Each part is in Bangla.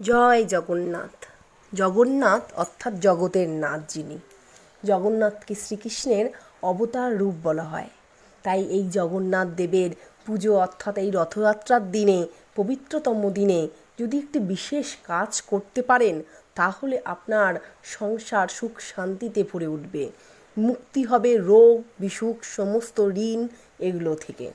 জয় জগন্নাথ। জগন্নাথ অর্থাৎ জগতের নাথ যিনি। জগন্নাথকে শ্রীকৃষ্ণের অবতার রূপ বলা হয়। তাই এই জগন্নাথ দেবের পুজো অর্থাৎ এই রথযাত্রার দিনে, পবিত্রতম দিনে যদি একটি বিশেষ কাজ করতে পারেন, তাহলে আপনার সংসার সুখ শান্তিতে ভরে উঠবে। মুক্তি হবে রোগ, বিসুখ, সমস্ত ঋণ এগুলো থেকে।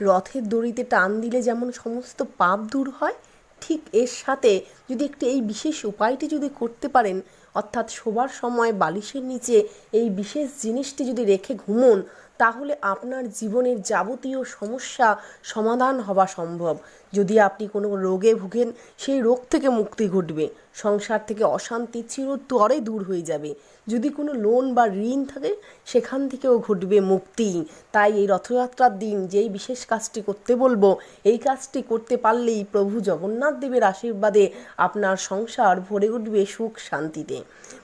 রথের দড়িতে টান দিলে যেমন সমস্ত পাপ দূর হয় ঠিক এর সাথে যদি একটি এই বিশেষ উপায়টি যদি করতে পারেন, অর্থাৎ শোবার সময় বালিশের নিচে এই বিশেষ জিনিসটি যদি রেখে ঘুমোন, তাহলে আপনার জীবনের যাবতীয় সমস্যা সমাধান হওয়া সম্ভব। যদি আপনি কোনো রোগে ভুগেন, সেই রোগ থেকে মুক্তি ঘটবে। সংসার থেকে অশান্তি চিরতরে দূর হয়ে যাবে। যদি কোনো লোন বা ঋণ থাকে, সেখান থেকেও ঘটবে মুক্তি। তাই এই রথযাত্রার দিন যেই বিশেষ কাজটি করতে বলব, এই কাজটি করতে পারলেই প্রভু জগন্নাথ দেবের আশীর্বাদে আপনার সংসার ভরে উঠবে সুখ শান্তিতে।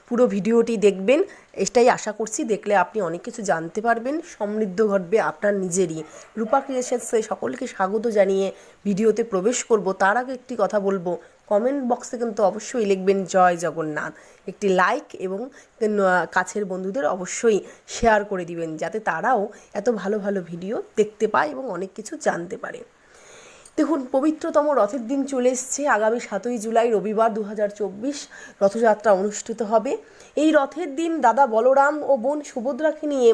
পুরো ভিডিওটি দেখবেন, এটাই আশা করছি দেখলে আপনি অনেক কিছু জানতে পারবেন, সমৃদ্ধ ঘটবে আপনার নিজেরই। রূপা ক্রিয়েশনসে সকলকে স্বাগত জানিয়ে ভিডিওতে প্রবেশ করব, তার আগে একটি কথা বলব। কমেন্ট বক্সে কিন্তু অবশ্যই লিখবেন, জয় জগন্নাথ। একটি লাইক এবং কাছের বন্ধুদের অবশ্যই শেয়ার করে দিবেন, যাতে তারাও এত ভালো ভালো ভিডিও দেখতে পায় এবং অনেক কিছু জানতে পারে। দেখুন, পবিত্রতম রথের দিন চলে এসছে। আগামী সাতই জুলাই, রবিবার দু হাজার চব্বিশ রথযাত্রা অনুষ্ঠিত হবে। এই রথের দিন দাদা বলরাম ও বোন সুভদ্রাকে নিয়ে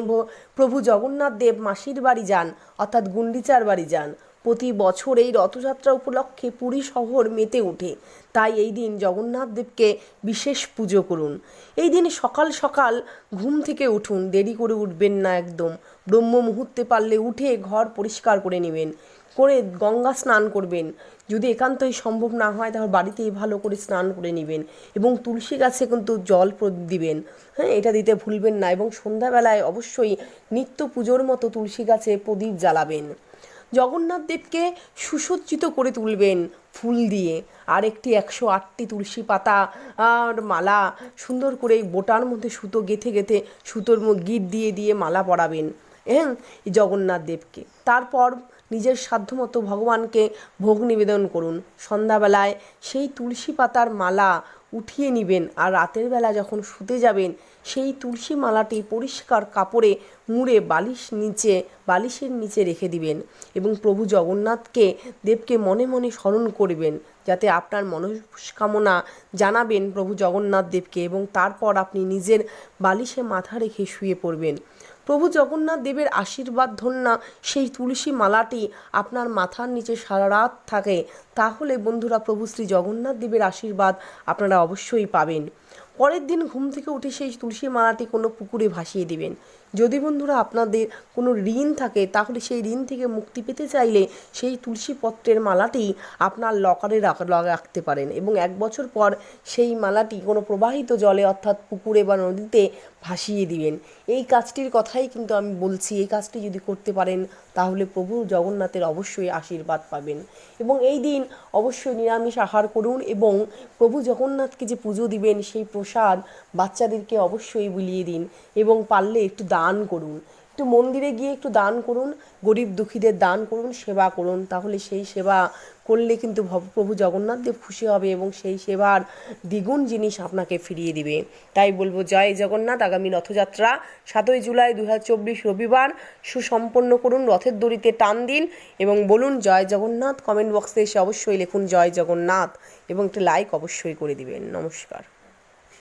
প্রভু জগন্নাথ দেব মাসির বাড়ি যান, অর্থাৎ গুন্ডিচার বাড়ি যান। প্রতি বছর এই রথযাত্রা উপলক্ষে পুরী শহর মেতে ওঠে। তাই এই দিন জগন্নাথ দেবকে বিশেষ পুজো করুন। এই দিন সকাল সকাল ঘুম থেকে উঠুন, দেরি করে উঠবেন না একদম। ব্রহ্ম মুহূর্তে পারলে উঠে ঘর পরিষ্কার করে নেবেন, করে গঙ্গা স্নান করবেন। যদি একান্তই সম্ভব না হয় তাহলে বাড়িতেই ভালো করে স্নান করে নেবেন এবং তুলসী গাছে কিন্তু জল দিবেন। হ্যাঁ এটা দিতে ভুলবেন না এবং সন্ধ্যাবেলায় অবশ্যই নিত্য পুজোর মতো তুলসী গাছে প্রদীপ জ্বালাবেন। জগন্নাথ দেবকে সুসজ্জিত করে তুলবেন ফুল দিয়ে। আর একটি একশো আটটি তুলসী পাতা আর মালা সুন্দর করে বোটার মধ্যে সুতো গেথে গেথে সুতোর গিট দিয়ে দিয়ে মালা পরাবেন হ্যাঁ জগন্নাথ দেবকে। তারপর নিজের সাধ্যমতো ভগবানকে ভোগ নিবেদন করুন। সন্ধ্যাবেলায় সেই তুলসী পাতার মালা উঠিয়ে নেবেন আর রাতের বেলা যখন শুতে যাবেন, সেই তুলসী মালাটি পরিষ্কার কাপড়ে মুড়ে বালিশ নিচে, বালিশের নিচে রেখে দিবেন এবং প্রভু জগন্নাথকে, দেবকে মনে মনে স্মরণ করবেন যাতে আপনার মনস্কামনা জানাবেন প্রভু জগন্নাথ দেবকে এবং তারপর আপনি নিজের বালিশে মাথা রেখে শুয়ে পড়বেন। প্রভু জগন্নাথ দেবের আশীর্বাদ ধন্যা সেই তুলসী মালাটি আপনার মাথার নিচে সারা রাত থাকে। তাহলে বন্ধুরা, প্রভু শ্রী জগন্নাথ দেবের আশীর্বাদ আপনারা অবশ্যই পাবেন। পরের দিন ঘুম থেকে উঠে সেই তুলসী মালাটি কোনো পুকুরে ভাসিয়ে দিবেন। যদি বন্ধুরা আপনাদের কোনো ঋণ থাকে, তাহলে সেই ঋণ থেকে মুক্তি পেতে চাইলে সেই তুলসী পত্রের মালাটি আপনার লকারে রাখতে পারেন এবং এক বছর পর সেই মালাটি কোনো প্রবাহিত জলে অর্থাৎ পুকুরে বা নদীতে ভাসিয়ে দিবেন। এই কাজটির কথাই কিন্তু আমি বলছি। এই কাজটি যদি করতে পারেন তাহলে প্রভু জগন্নাথের অবশ্যই আশীর্বাদ পাবেন। এবং এই দিন অবশ্যই নিরামিষ আহার করুন এবং প্রভু জগন্নাথকে যে পুজো দিবেন, সেই প্রসাদ বাচ্চাদেরকে অবশ্যই বিলিয়ে দিন এবং পারলে একটু দান করুন। একটু মন্দিরে গিয়ে একটু দান করুন, গরিব দুঃখীদের দান করুন, সেবা করুন। তাহলে সেই সেবা করলে কিন্তু প্রভু জগন্নাথ দেব খুশি হবে এবং সেই সেবার দ্বিগুণ জিনিস আপনাকে ফিরিয়ে দিবে। তাই বলব, জয় জগন্নাথ, আগামী রথযাত্রা, সাতই জুলাই দু হাজার চব্বিশ রবিবার। সুসম্পন্ন করুন, রথের দড়িতে টান দিন এবং বলুন, জয় জগন্নাথ। কমেন্ট বক্সে এসে অবশ্যই লিখুন, জয় জগন্নাথ। এবং একটি লাইক অবশ্যই করে দিবেন। নমস্কার।